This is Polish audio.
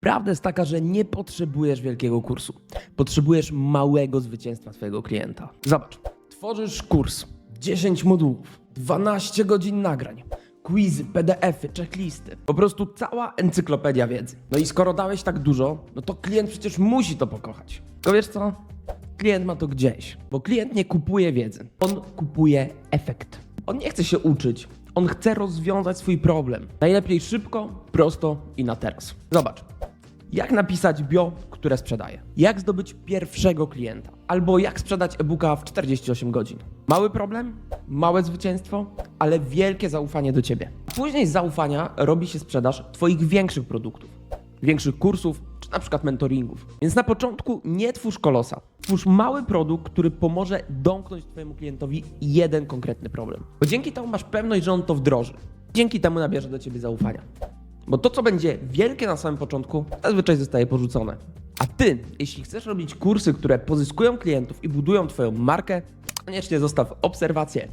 Prawda jest taka, że nie potrzebujesz wielkiego kursu. Potrzebujesz małego zwycięstwa twojego klienta. Zobacz, tworzysz kurs, 10 modułów, 12 godzin nagrań, quizy, PDFy, checklisty. Po prostu cała encyklopedia wiedzy. No i skoro dałeś tak dużo, no to klient przecież musi to pokochać. To wiesz co? Klient ma to gdzieś, bo klient nie kupuje wiedzy, on kupuje efekt. On nie chce się uczyć, on chce rozwiązać swój problem. Najlepiej szybko, prosto i na teraz. Zobacz, jak napisać bio, które sprzedaje? Jak zdobyć pierwszego klienta? Albo jak sprzedać e-booka w 48 godzin? Mały problem, małe zwycięstwo, ale wielkie zaufanie do ciebie. Później z zaufania robi się sprzedaż Twoich większych produktów, większych kursów czy na przykład mentoringów. Więc na początku nie twórz kolosa. Twórz mały produkt, który pomoże domknąć Twojemu klientowi jeden konkretny problem. Bo dzięki temu masz pewność, że on to wdroży. Dzięki temu nabierze do Ciebie zaufania. Bo to, co będzie wielkie na samym początku, zazwyczaj zostaje porzucone. A ty, jeśli chcesz robić kursy, które pozyskują klientów i budują Twoją markę, koniecznie zostaw obserwację